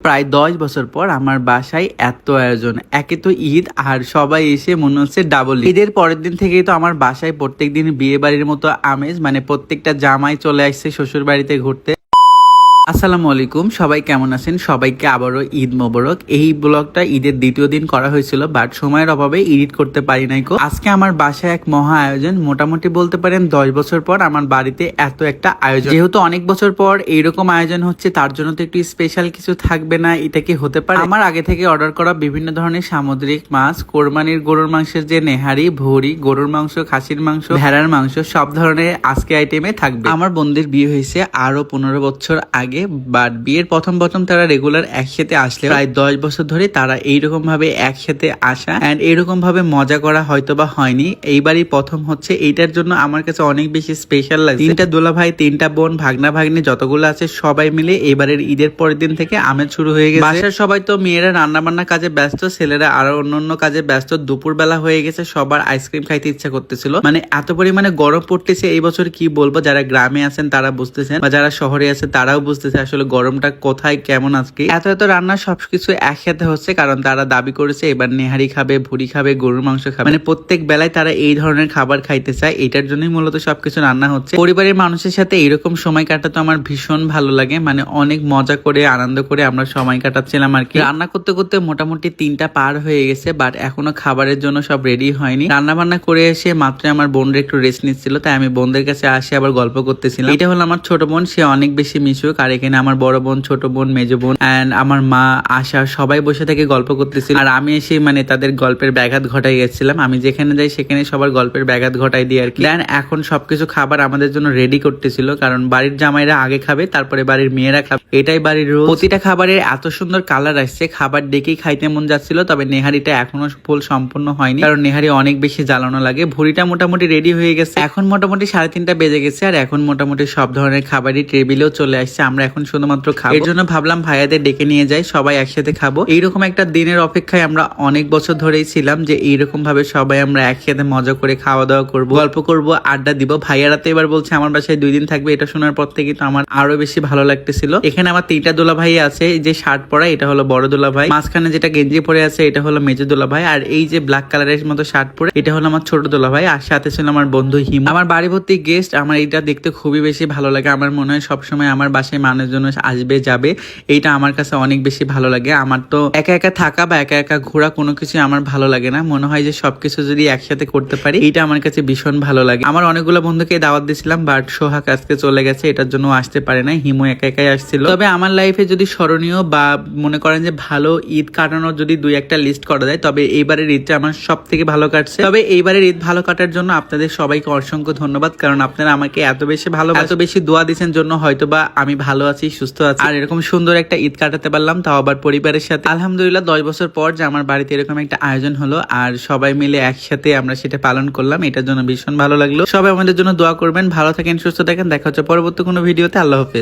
প্রায় দশ বছর পর আমার বাসায় এত আয়োজন, একে তো ঈদ আর সবাই এসে মনে হচ্ছে ডাবল ঈদের পরের দিন থেকেই তো আমার বাসায় প্রত্যেক দিন বিয়ে বাড়ির মতো আমেজ মানে প্রত্যেকটা জামাই চলে আসছে শ্বশুর বাড়িতে ঘুরতে। আসসালামু আলাইকুম। সবাই কেমন আছেন? সবাইকে আবারও ঈদ মোবারক। এই ব্লগটা ঈদের দ্বিতীয় দিন করা হয়েছিল, বাট সময়ের অভাবে এডিট করতে পারি নাই কো। আজকে আমার বাসায় এক মহা আয়োজন। মোটামুটি বলতে পারেন দশ বছর পর আমার বাড়িতে এত একটা আয়োজন। যেহেতু অনেক বছর পর এইরকম আয়োজন হচ্ছে, তার জন্য তো একটু স্পেশাল কিছু থাকবে না, এটা কি হতে পারে? আমার আগে থেকে অর্ডার করা বিভিন্ন ধরনের সামুদ্রিক মাছ, কোরবানির গরুর মাংসের যে নেহারি, ভুড়ি, গরুর মাংস, খাসির মাংস, ভেড়ার মাংস, সব ধরনের আজকে আইটেমে থাকবে। আমার বোনদের বিয়ে হয়েছে আরও পনেরো বছর আগে। বাট বিয়ের প্রথম প্রথম তারা রেগুলার একসাথে আসলে প্রায় দশ বছর ধরে তারা এইরকম ভাবে একসাথে আসা অ্যান্ড এইরকম ভাবে মজা করা হয়তো বা হয়নি। এইবারই প্রথম হচ্ছে। এইটার জন্য আমার কাছে অনেক বেশি স্পেশাল লাগে তিনটা দোলা ভাই তিনটা বোন ভাগনা ভাগ্নি যতগুলো আছে সবাই মিলে এবারের ঈদের পরের দিন থেকে আমেজ শুরু হয়ে গেছে। বাসার সবাই তো মেয়েরা রান্না বান্না কাজে ব্যস্ত, ছেলেরা আরও অন্য অন্য কাজে ব্যস্ত। দুপুর বেলা হয়ে গেছে, সবার আইসক্রিম খাইতে ইচ্ছা করতেছিল। মানে এত পরিমাণে গরম পড়তেছে এই বছর কি বলব? যারা গ্রামে আছেন তারা বুঝতেছেন বা যারা শহরে আছে তারাও বুঝতেছে আসলে গরমটা কোথায়, কেমন আজকে। এত এত রান্না সবকিছু একসাথে হচ্ছে, কারণ তারা দাবি করেছে এবার নেহারি খাবে ভুড়ি খাবে, গরুর মাংস খাবে। মানে প্রত্যেক বেলায় তারা এই ধরনের খাবার খাইতে চায়, এটার জন্যই মূলত সবকিছু রান্না হচ্ছে। পরিবারের মানুষের সাথে এরকম সময় কাটাতে আমার ভীষণ ভালো লাগে। মানে অনেক মজা করে, আনন্দ করে আমরা সময় কাটাচ্ছিলাম আর কি। রান্না করতে করতে মোটামুটি তিনটা পার হয়ে গেছে বাট এখনও খাবারের জন্য সব রেডি হয়নি। রান্না বান্না করে এসে মাত্র আমার বোনরা একটু রেস্ট নিচ্ছিল, তাই আমি বোনদের কাছে আসে আবার গল্প করতেছিলাম। এটা হলো আমার ছোট বোন, সে অনেক বেশি মিশুক আর এখানে আমার বড় বোন, ছোট বোন, মেজ বোন অ্যান্ড আমার মা, আশা সবাই বসে থেকে গল্প করতেছিল। আর আমি এসে মানে তাদের গল্পের ব্যাঘাত ঘটাই গেছিলাম। আমি যেখানে যাই সেখানে সবার গল্পের ব্যাঘাত ঘটাই দিই আর কি। এখন সবকিছু খাবার আমাদের জন্য রেডি করতেছিল, কারণ বাড়ির জামাইরা আগে খাবে, তারপরে বাড়ির মেয়েরা খাবে। এটাই বাড়ির রোজ প্রতিটা খাবারের এত সুন্দর কালার আসছে, খাবার দেখেই খাইতে মন যাচ্ছিল, তবে নেহারিটা এখনও ফুল সম্পূর্ণ হয়নি, কারণ নেহারি অনেক বেশি জ্বালানো লাগে। ভুড়িটা মোটামুটি রেডি হয়ে গেছে। এখন মোটামুটি সাড়ে তিনটা বেজে গেছে, আর এখন মোটামুটি সব ধরনের খাবারই টেবিলেও চলে আসছে। আমরা এখন শুধুমাত্র খাব। এর জন্য ভাবলাম ভাইয়াদের ডেকে নিয়ে যাই, সবাই একসাথে খাব। এইরকম একটা দিনের অপেক্ষায় আমরা অনেক বছর ধরেই ছিলাম যে এইরকম ভাবে সবাই আমরা একসাথে মজা করে খাওয়া দাওয়া করব, গল্প করব, আড্ডা দিব। ভাইয়ারা তো এবার বলছে, আমার বাসায় দুই দিন থাকবে। এটা শোনার পর থেকে তো আমার আরও বেশি ভালো লাগতেছিল। এখানে আমার তিনটা দোলা ভাই আছে যে শার্ট পরা, এটা হলো বড় দোলা ভাই মাঝখানে যেটা গেঞ্জি পরে আছে, এটা হলো মেজো দোলা ভাই আর এই যে ব্ল্যাক কালারের মতো শার্ট পরে, এটা হলো আমার ছোট দোলা ভাই আর সাথে ছিল আমার বন্ধু হিম। আমার বাড়ি ভর্তি গেস্ট আমার এটা দেখতে খুবই বেশি ভালো লাগে। আমার মনে হয় সবসময় আমার বাসায় মানুষজন আসবে, যাবে, এইটা আমার কাছে অনেক বেশি ভালো লাগে। আমার তো একা একা থাকা বা একা একা ঘোরা কোনো কিছু আমার ভালো লাগে না। মনে হয় যে সবকিছু যদি একসাথে করতে পারি, এইটা আমার কাছে ভীষণ ভালো লাগে। আমার অনেকগুলো বন্ধুকে দাওয়াত দিয়েছিলাম, বাট সোহাগ আজকে চলে গেছে, এটার জন্য আসতে পারে না হিমু একা একাই আসছিল। তবে আমার লাইফে যদি স্মরণীয় বা মনে করেন যে ভালো ঈদ কাটানোর যদি দুই একটা লিস্ট করা যায়, তবে এইবারের ঈদটা আমার সব থেকে ভালো কাটছে। তবে এইবারের ঈদ ভালো কাটার জন্য আপনাদের সবাইকে অসংখ্য ধন্যবাদ, কারণ আপনারা আমাকে এত বেশি ভালো এত বেশি দোয়া দিচ্ছেন জন্য হয়তো বা আমি ভালো আছি, সুস্থ আছি। আর এরকম সুন্দর একটা ঈদ কাটাতে পারলাম, তাও আবার পরিবারের সাথে। আলহামদুলিল্লাহ, দশ বছর পর যে আমার বাড়িতে এরকম একটা আয়োজন হলো, আর সবাই মিলে একসাথে আমরা সেটা পালন করলাম, এটার জন্য ভীষণ ভালো লাগল। সবাই আমাদের জন্য দোয়া করবেন, ভালো থাকেন, সুস্থ থাকেন, দেখা হচ্ছে পরবর্তী কোনো ভিডিওতে, আল্লাহ হাফেজ।